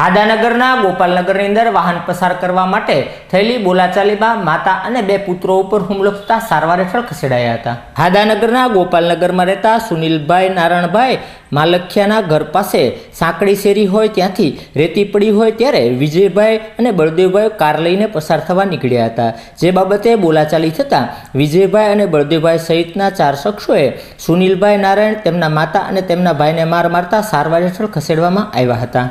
હાદાનગરના ગોપાલનગરની અંદર વાહન પસાર કરવા માટે થયેલી બોલાચાલીમાં માતા અને બે પુત્રો ઉપર હુમલો થતા સારવાર હેઠળ ખસેડાયા હતા. હાદાનગરના ગોપાલનગરમાં રહેતા સુનિલભાઈ નારણભાઈ માલખિયાના ઘર પાસે સાંકડી શેરી હોય ત્યાંથી રેતી પડી હોય ત્યારે વિજયભાઈ અને બળદેવભાઈ કાર લઈને પસાર થવા નીકળ્યા હતા. જે બાબતે બોલાચાલી થતાં વિજયભાઈ અને બળદેવભાઈ સહિતના ચાર શખ્સોએ સુનિલભાઈ નારાયણ તેમના માતા અને તેમના ભાઈને માર મારતા સારવાર હેઠળ ખસેડવામાં આવ્યા હતા.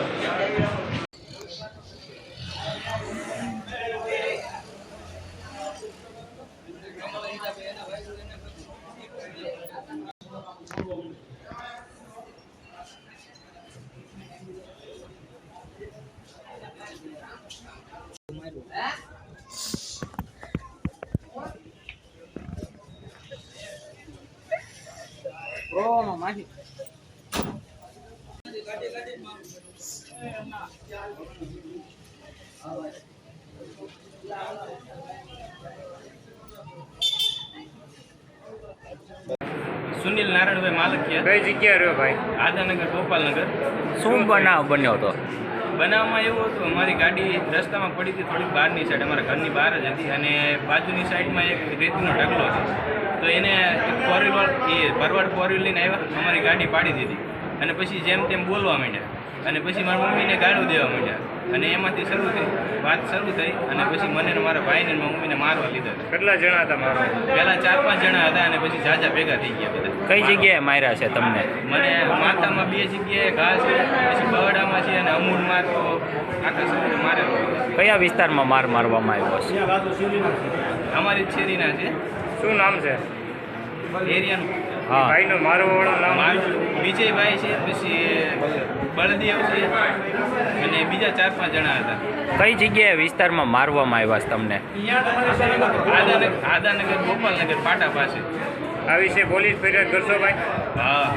સુનિલ નારાયણભાઈ માલકિયા. કઈ જગ્યા રહ્યો ભાઈ? આદાનગર ગોપાલનગર. શું બનાવ બન્યો હતો? બનાવમાં એવું હતું અમારી ગાડી રસ્તામાં પડી હતી થોડીક બહારની સાઈડ અમારા ઘરની બહાર જ હતી અને બાજુની સાઈડમાં એક રેતીનો ઢગલો હતો. તો એને ફોર વ્હીલર એ ભરવાડ ફોર વ્હીલ લઈને આવ્યા અમારી ગાડી પાડી દીધી. અને પછી જેમ તેમ બોલવા માંડ્યા. અને પછી મારા મમ્મીને ગાળું દેવા માંડ્યા. અને એમાંથી શરૂ થઈ વાત શરૂ થઈ અને પછી મને ને મારા ભાઈને મારા મમ્મીને મારવા લીધા કેટલા જણા હતા મારો? પહેલાં ચાર પાંચ જણા હતા અને પછી જાજા ભેગા થઈ ગયા બધા. કઈ જગ્યાએ માર્યા છે તમને? મને માથામાં બે જગ્યાએ ઘા છે પછી બરડામાં છે અને અમૂળમાં તો આખા શરીરે મારેલો કયા વિસ્તારમાં માર મારવામાં આવ્યો છે અમારી છેરીના શેરીના છે. શું નામ છે? એરિયાનું. હા. ભાઈનો મારો વાળો નામ વિજયભાઈ છે પછી બળદેવ છે અને બીજા ચાર પાંચ જણા હતા. કઈ જગ્યાએ વિસ્તારમાં મારવામાં આવ્યા છે તમને? આદાનગર આદાનગર ગોપાલનગર પાટા પાસે. આ વિશે પોલીસ ફરિયાદ કરશો ભાઈ? હા.